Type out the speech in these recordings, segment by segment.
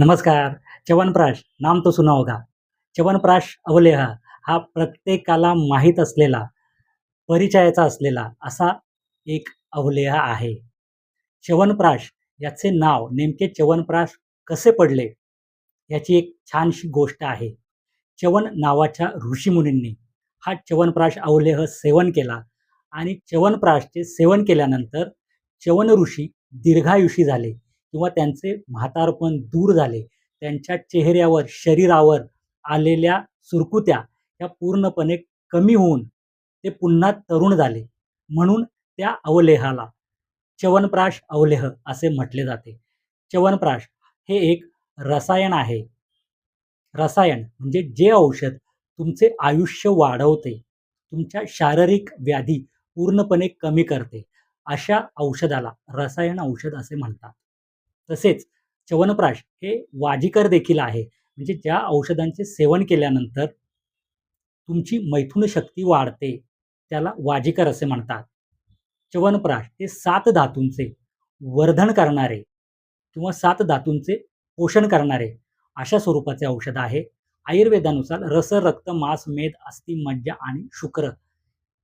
नमस्कार. च्यवनप्राश नाम तो सुना होगा. च्यवनप्राश अवलेहा हा प्रत्येकाला माहीत असलेला परिचयाचा असलेला असा एक अवलेह आहे. च्यवनप्राश याचे नाव नेमके च्यवनप्राश कसे पडले याची एक छानशी गोष्ट आहे. च्यवन नावाच्या ऋषीमुनींनी हा च्यवनप्राश अवलेह सेवन केला आणि च्यवनप्राशचे सेवन केल्यानंतर च्यवन ऋषी दीर्घायुषी झाले. किंवा त्यांचे म्हातारपण दूर झाले त्यांच्या चेहऱ्यावर शरीरावर आलेल्या सुरकुत्या या पूर्णपणे कमी होऊन ते पुन्हा तरुण झाले. म्हणून त्या अवलेहाला च्यवनप्राश अवलेह असे म्हटले जाते. च्यवनप्राश हे एक रसायन आहे. रसायन म्हणजे जे औषध तुमचे आयुष्य वाढवते तुमच्या शारीरिक व्याधी पूर्णपणे कमी करते अशा औषधाला रसायन औषध असे म्हणतात. तसेच च्यवनप्राश हे वाजीकर देखील आहे. म्हणजे ज्या औषधांचे सेवन केल्यानंतर तुमची मैथुन शक्ती वाढते त्याला वाजीकर असे म्हणतात. च्यवनप्राश हे सात धातूंचे वर्धन करणारे किंवा सात धातूंचे पोषण करणारे अशा स्वरूपाचे औषध आहे. आयुर्वेदानुसार रस रक्त मांस मेद अस्थि मज्जा आणि शुक्र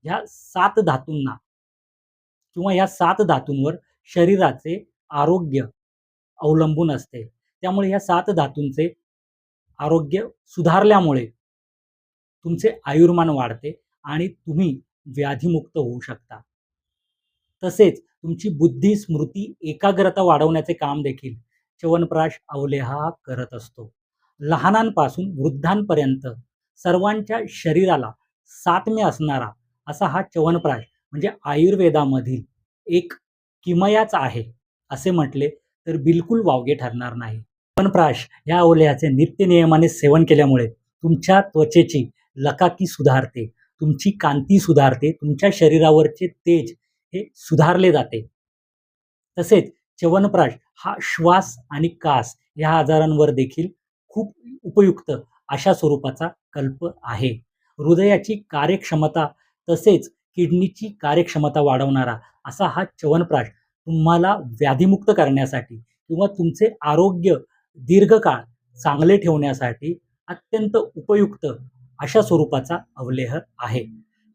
ह्या सात धातूंना किंवा ह्या सात धातूंवर शरीराचे आरोग्य अवलंबून असते. त्यामुळे ह्या सात धातूंचे आरोग्य सुधारल्यामुळे तुमचे आयुर्मान वाढते आणि तुम्ही व्याधीमुक्त होऊ शकता. तसेच तुमची बुद्धी स्मृती एकाग्रता वाढवण्याचे काम देखील च्यवनप्राश अवलेहा करत असतो. लहानांपासून वृद्धांपर्यंत सर्वांच्या शरीराला सातम्य असणारा असा हा च्यवनप्राश म्हणजे आयुर्वेदामधील एक किमयाच आहे असे म्हटले तर बिलकुल वावगे ठरणार नाही. च्यवनप्राश या अवलेहाचे नित्यनियमाने सेवन केल्यामुळे तुमच्या त्वचेची लकाकी सुधारते तुमची कांती सुधारते तुमच्या शरीरावरचे तेज हे सुधारले जाते. तसेच च्यवनप्राश हा श्वास आणि कास या आजारांवर देखील खूप उपयुक्त अशा स्वरूपाचा कल्प आहे. हृदयाची कार्यक्षमता तसेच किडनीची कार्यक्षमता वाढवणारा असा हा च्यवनप्राश तुम्हाला व्याधीमुक्त करण्यासाठी किंवा तुमचे आरोग्य दीर्घकाळ चांगले ठेवण्यासाठी अत्यंत उपयुक्त अशा स्वरूपाचा अवलेह आहे.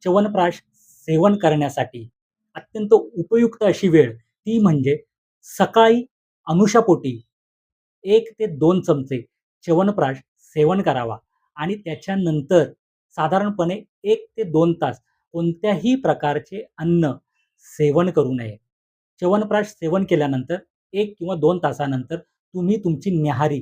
च्यवनप्राश सेवन करण्यासाठी अत्यंत उपयुक्त अशी वेळ ती म्हणजे सकाळी अनुषापोटी एक ते दोन चमचे च्यवनप्राश सेवन करावा आणि त्याच्यानंतर साधारणपणे एक ते दोन तास कोणत्याही प्रकारचे अन्न सेवन करू नये. च्यवनप्राश सेवन केल्यानंतर एक किंवा दोन तासानंतर तुम्ही तुमची न्याहारी